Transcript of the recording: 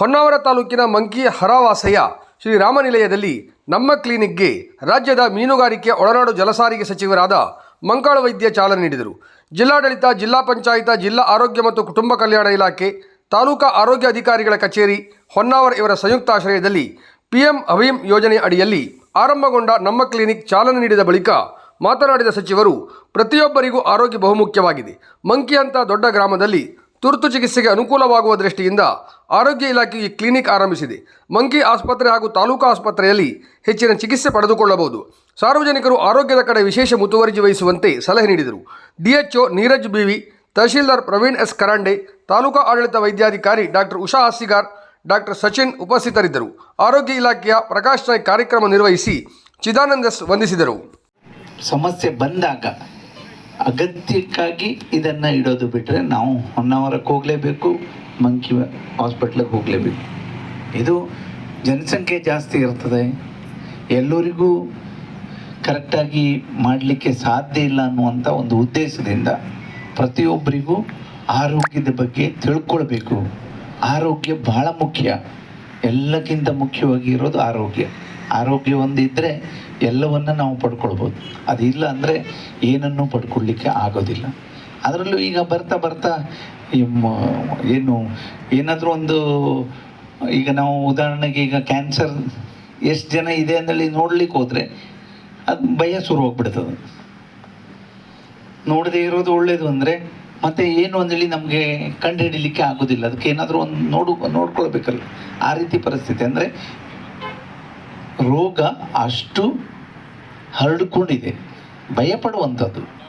ಹೊನ್ನಾವರ ತಾಲೂಕಿನ ಮಂಕಿ ಶ್ರೀ ಶ್ರೀರಾಮನಿಲಯದಲ್ಲಿ ನಮ್ಮ ಕ್ಲಿನಿಕ್ಗೆ ರಾಜ್ಯದ ಮೀನುಗಾರಿಕೆ ಒಳನಾಡು ಜಲಸಾರಿಗೆ ಸಚಿವರಾದ ಮಂಕಾಳ ವೈದ್ಯ ಚಾಲನೆ ನೀಡಿದರು. ಜಿಲ್ಲಾಡಳಿತ, ಜಿಲ್ಲಾ ಪಂಚಾಯಿತ, ಜಿಲ್ಲಾ ಆರೋಗ್ಯ ಮತ್ತು ಕುಟುಂಬ ಕಲ್ಯಾಣ ಇಲಾಖೆ, ತಾಲೂಕಾ ಆರೋಗ್ಯ ಅಧಿಕಾರಿಗಳ ಕಚೇರಿ, ಹೊನ್ನಾವರ ಇವರ ಸಂಯುಕ್ತಾಶ್ರಯದಲ್ಲಿ ಪಿಎಂ ಅಭೀಮ್ ಯೋಜನೆ ಅಡಿಯಲ್ಲಿ ಆರಂಭಗೊಂಡ ನಮ್ಮ ಕ್ಲಿನಿಕ್ ಚಾಲನೆ ನೀಡಿದ ಬಳಿಕ ಮಾತನಾಡಿದ ಸಚಿವರು, ಪ್ರತಿಯೊಬ್ಬರಿಗೂ ಆರೋಗ್ಯ ಬಹುಮುಖ್ಯವಾಗಿದೆ. ಮಂಕಿ ಅಂತ ದೊಡ್ಡ ಗ್ರಾಮದಲ್ಲಿ ತುರ್ತು ಚಿಕಿತ್ಸೆಗೆ ಅನುಕೂಲವಾಗುವ ದೃಷ್ಟಿಯಿಂದ ಆರೋಗ್ಯ ಇಲಾಖೆ ಈ ಕ್ಲಿನಿಕ್ ಆರಂಭಿಸಿದೆ. ಮಂಕಿ ಆಸ್ಪತ್ರೆ ಹಾಗೂ ತಾಲೂಕು ಆಸ್ಪತ್ರೆಯಲ್ಲಿ ಹೆಚ್ಚಿನ ಚಿಕಿತ್ಸೆ ಪಡೆದುಕೊಳ್ಳಬಹುದು. ಸಾರ್ವಜನಿಕರು ಆರೋಗ್ಯದ ಕಡೆ ವಿಶೇಷ ಮುತುವರ್ಜಿ ವಹಿಸುವಂತೆ ಸಲಹೆ ನೀಡಿದರು. DHO Neeraj BV, tahsildar Praveen S Karande, taluka ಆಡಳಿತ ವೈದ್ಯಾಧಿಕಾರಿ ಡಾಕ್ಟರ್ ಉಷಾ ಹಾಸಿಗಾರ್, ಡಾಕ್ಟರ್ ಸಚಿನ್ ಉಪಸ್ಥಿತರಿದ್ದರು. ಆರೋಗ್ಯ ಇಲಾಖೆಯ ಪ್ರಕಾಶ್ ಕಾರ್ಯಕ್ರಮ ನಿರ್ವಹಿಸಿ ಚಿದಾನಂದ ವಂದಿಸಿದರು. ಸಮಸ್ಯೆ ಬಂದಾಗ ಅಗತ್ಯಕ್ಕಾಗಿ ಇದನ್ನು ಇಡೋದು ಬಿಟ್ಟರೆ ನಾವು ಹೊನ್ನಾವರಕ್ಕೆ ಹೋಗಲೇಬೇಕು, ಮಂಕಿ ಹಾಸ್ಪಿಟ್ಲಿಗೆ ಹೋಗಲೇಬೇಕು. ಇದು ಜನಸಂಖ್ಯೆ ಜಾಸ್ತಿ ಇರ್ತದೆ. ಎಲ್ಲರಿಗೂ ಕರೆಕ್ಟಾಗಿ ಮಾಡಲಿಕ್ಕೆ ಸಾಧ್ಯ ಇಲ್ಲ ಅನ್ನುವಂಥ ಒಂದು ಉದ್ದೇಶದಿಂದ ಪ್ರತಿಯೊಬ್ಬರಿಗೂ ಆರೋಗ್ಯದ ಬಗ್ಗೆ ತಿಳ್ಕೊಳ್ಬೇಕು. ಆರೋಗ್ಯ ಬಹಳ ಮುಖ್ಯ. ಎಲ್ಲಕ್ಕಿಂತ ಮುಖ್ಯವಾಗಿ ಇರೋದು ಆರೋಗ್ಯ. ಆರೋಗ್ಯ ಒಂದಿದ್ದರೆ ಎಲ್ಲವನ್ನ ನಾವು ಪಡ್ಕೊಳ್ಬೋದು. ಅದಿಲ್ಲ ಅಂದರೆ ಏನನ್ನೂ ಪಡ್ಕೊಳ್ಳಿಕ್ಕೆ ಆಗೋದಿಲ್ಲ. ಅದರಲ್ಲೂ ಈಗ ಬರ್ತಾ ಬರ್ತಾ ಏನು, ಏನಾದರೂ ಒಂದು, ಈಗ ನಾವು ಉದಾಹರಣೆಗೆ ಈಗ ಕ್ಯಾನ್ಸರ್ ಎಷ್ಟು ಜನ ಇದೆ ಅಂದೇಳಿ ನೋಡ್ಲಿಕ್ಕೆ ಹೋದರೆ ಅದು ಭಯ ಶುರು ಹೋಗ್ಬಿಡ್ತದೆ ನೋಡದೇ ಇರೋದು ಒಳ್ಳೇದು ಅಂದರೆ ಮತ್ತೆ ಏನು ಅಂದೇಳಿ ನಮಗೆ ಕಂಡು ಹಿಡಿಲಿಕ್ಕೆ ಆಗೋದಿಲ್ಲ. ಅದಕ್ಕೆ ಏನಾದರೂ ಒಂದು ನೋಡು, ನೋಡ್ಕೊಳ್ಬೇಕಲ್ಲ. ಆ ರೀತಿ ಪರಿಸ್ಥಿತಿ ಅಂದರೆ ರೋಗ ಅಷ್ಟು ಹರಡಿಕೊಂಡಿದೆ. ಭಯ ಪಡುವಂಥದ್ದು